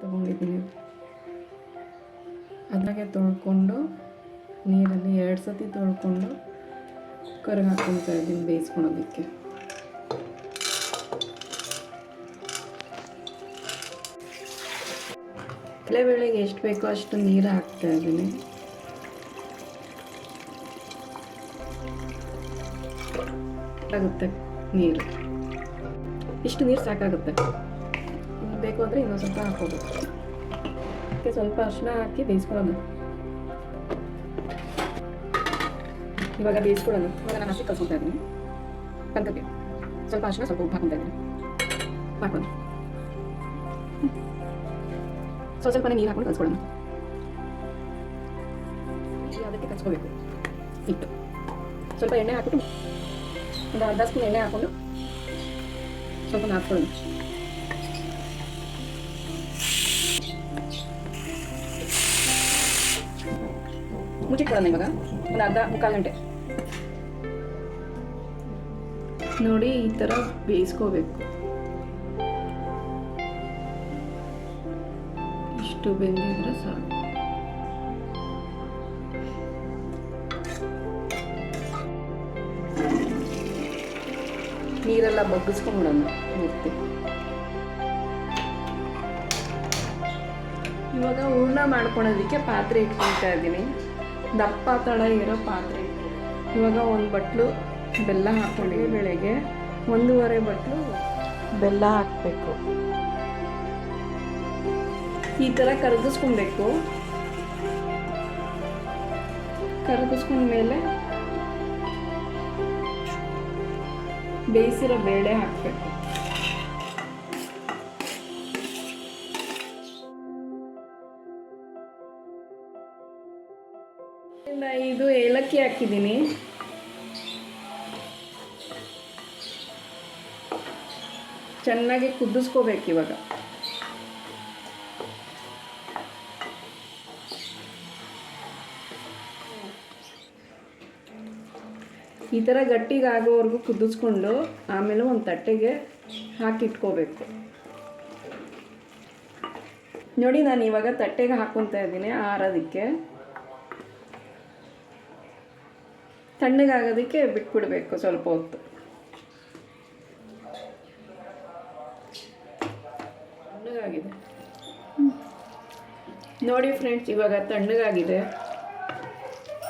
ತೊಗೊಂಡಿದ್ದೀನಿ. ಅದ್ರಾಗೆ ತೊಳ್ಕೊಂಡು ನೀರಲ್ಲಿ ಎರಡು ಸತಿ ತೊಳ್ಕೊಂಡು ಕುಕ್ಕರ್ಗೆ ಹಾಕ್ಕೊಳ್ತಾ ಇದ್ದೀನಿ ಬೇಯಿಸ್ಕೊಳೋದಕ್ಕೆ. ಕಡಲೆಬೇಳೆಗೆ ಎಷ್ಟು ಬೇಕೋ ಅಷ್ಟು ನೀರು ಹಾಕ್ತಾ ಇದ್ದೀನಿ. ಆಗುತ್ತೆ ನೀರು. ಇಷ್ಟು ನೀರು ಸಾಕಾಗುತ್ತೆ. ಇನ್ನು ಬೇಕು ಅಂದರೆ ಇನ್ನೊಂದು ಸ್ವಲ್ಪ ಹಾಕೋಬೇಕು ಅದಕ್ಕೆ ಸ್ವಲ್ಪ ಅರಿಶಿನ ಹಾಕಿ ಬೇಯಿಸ್ಕೊಳ್ಳೋಣ ಇವಾಗ ಬೇಯಿಸ್ಕೊಳ್ಳೋಣ ಇವಾಗ ನಾನು ಹಸಿ ಕಲ್ಸ್ಕೊತಾ ಇದ್ದೀನಿ. ಸ್ವಲ್ಪ ಅರ್ಶಿನ ಸ್ವಲ್ಪ ಉಪ್ಪು ಹಾಕೊತಾ ಇದ್ದೀನಿ. ಮಾಡ್ಕೊಂಡು ಸ್ವಲ್ಪ ಸ್ವಲ್ಪ ನೀರು ಹಾಕೊಂಡು ಕಲ್ಸ್ಕೊಳ್ಳೋಣ ಅದಕ್ಕೆ ಕಲ್ಸ್ಕೋಬೇಕು. ಹಿಟ್ಟು. ಸ್ವಲ್ಪ ಎಣ್ಣೆ ಹಾಕಿಬಿಟ್ಟು ಒಂದು ಅರ್ಧ ಸ್ಪೂನ್ ಎಣ್ಣೆ ಹಾಕೊಂಡು ಸ್ವಲ್ಪ ಹಾಕ್ಕೊಳ್ಳೋಣ ಮುಚ್ಚಿಟ್ಕೊಳ್ಳೋಣ ಇವಾಗ? ಒಂದು ಅರ್ಧ ಮುಕ್ಕಾಲು ಗಂಟೆ. ನೋಡಿ, ಈ ಥರ ಬೇಯಿಸ್ಕೋಬೇಕು. ಇಷ್ಟು ಬೆಂದಿದ್ರೆ ಸಾಕು. ನೀರೆಲ್ಲ ಬಗ್ಗಿಸ್ಕೊಂಬಿಡೋಣ ಮೂರ್ತಿ. ಇವಾಗ ಹೂರ್ಣ ಮಾಡ್ಕೊಳೋದಕ್ಕೆ ಪಾತ್ರೆ ಇಟ್ಕೊಳ್ತಾ ಇದ್ದೀನಿ. ದಪ್ಪ ತಳ ಇರೋ ಪಾತ್ರೆ. ಇವಾಗ ಒಂದು ಬಟ್ಲು ಬೆಲ್ಲ ಹಾಕ್ಕೊಳ್ಳಿ ಬೆಳೆಗೆ ಒಂದೂವರೆ ಬಟ್ಲು ಬೆಲ್ಲ ಹಾಕಬೇಕು. ಈ ಥರ ಕರಗಿಸ್ಕೊಬೇಕು. ಕರಗಿಸ್ಕೊಂಡ್ಮೇಲೆ ಬೇಯಿಸಿರೋ ಬೇಳೆ ಹಾಕಬೇಕು. ಇದು ಏಲಕ್ಕಿ ಹಾಕಿದ್ದೀನಿ. ಚೆನ್ನಾಗಿ ಕುದಿಸ್ಕೋಬೇಕು ಇವಾಗ. ಈ ಥರ ಗಟ್ಟಿಗೆ ಆಗೋವರೆಗೂ ಕುದಿಸ್ಕೊಂಡು ಆಮೇಲೆ ಒಂದು ತಟ್ಟೆಗೆ ಹಾಕಿಟ್ಕೋಬೇಕು. ನೋಡಿ ನಾನು ಇವಾಗ ತಟ್ಟೆಗೆ ಹಾಕ್ಕೊತಾ ಇದ್ದೀನಿ ಆರೋದಕ್ಕೆ. ತಣ್ಣಗಾಗೋದಕ್ಕೆ ಬಿಟ್ಬಿಡಬೇಕು ಸ್ವಲ್ಪ ಹೊತ್ತು. ತಣ್ಣಗಾಗಿದೆ ನೋಡಿ ಫ್ರೆಂಡ್ಸ್ ಇವಾಗ ತಣ್ಣಗಾಗಿದೆ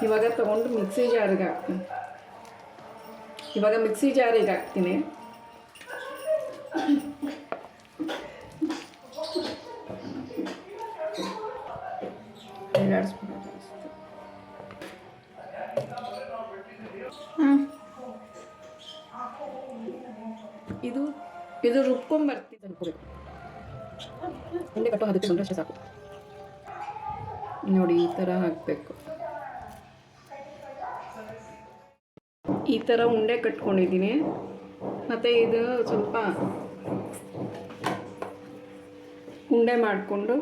ಇವಾಗ ತಗೊಂಡು ಮಿಕ್ಸಿ ಜಾರಿಗೆ ಹಾಕ್ತೀನಿ. ಇವಾಗ ಮಿಕ್ಸಿ ಜಾರಿಗೆ ಹಾಕ್ತೀನಿ. ಇದು ಇದು ರುಬ್ಕೊಂಬರ್ತೀನಿ ಅನ್ಕೋಬೇಕು ಉಂಡೆ ಕಟ್ಟೋ ಅದಕ್ಕೆ ಬಂದಷ್ಟೇ ಸಾಕು. ನೋಡಿ, ಈ ಥರ ಹಾಕಬೇಕು. ಈ ಥರ ಉಂಡೆ ಕಟ್ಕೊಂಡಿದ್ದೀನಿ. ಮತ್ತು ಇದು ಸ್ವಲ್ಪ ಉಂಡೆ ಮಾಡಿಕೊಂಡು.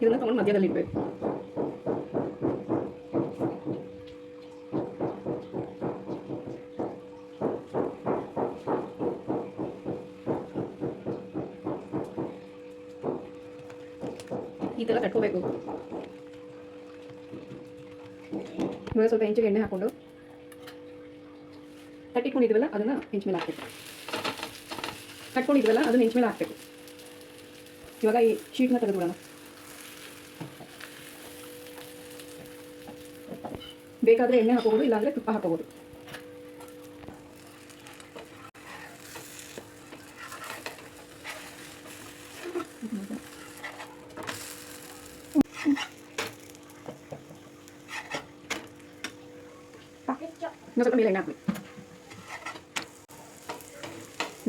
ಇದನ್ನ ತಗೊಂಡು ಮಧ್ಯದಲ್ಲಿ ಇಡಬೇಕು ಈ ಥರ ಕಟ್ಕೋಬೇಕು ಇವಾಗ ಸ್ವಲ್ಪ ಹೆಂಚಿಗೆ ಎಣ್ಣೆ ಹಾಕೊಂಡು ಕಟ್ಟಿಕೊಂಡಿದ್ವಲ್ಲ ಅದನ್ನು ಹೆಂಚ್ ಮೇಲೆ ಹಾಕಬೇಕು. ಕಟ್ಕೊಂಡಿದ್ವಲ್ಲ ಅದನ್ನ ಹೆಂಚ್ ಮೇಲೆ ಹಾಕಬೇಕು. ಇವಾಗ ಈ ಶೀಟ್ನ ತೆಗೆದುಬಿಡೋಣ ಬೇಕಾದರೆ ಎಣ್ಣೆ ಹಾಕೋಬೋದು, ಇಲ್ಲಾಂದರೆ ತುಪ್ಪ ಹಾಕೋಬೋದು. ಇನ್ನೊಂದ್ ಸ್ವಲ್ಪ ಮೇಲೆ ಎಣ್ಣೆ ಹಾಕಿ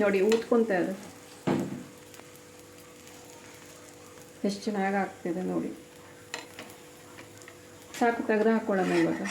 ನೋಡಿ, ಊದ್ಕೊಂತ ಎಷ್ಟು ಚೆನ್ನಾಗಿ ಆಗ್ತಿದೆ ನೋಡಿ. ಸಾಕು, ತೆಗೆದು ಹಾಕ್ಕೊಳ್ಳೋಣ ಇವಾಗ.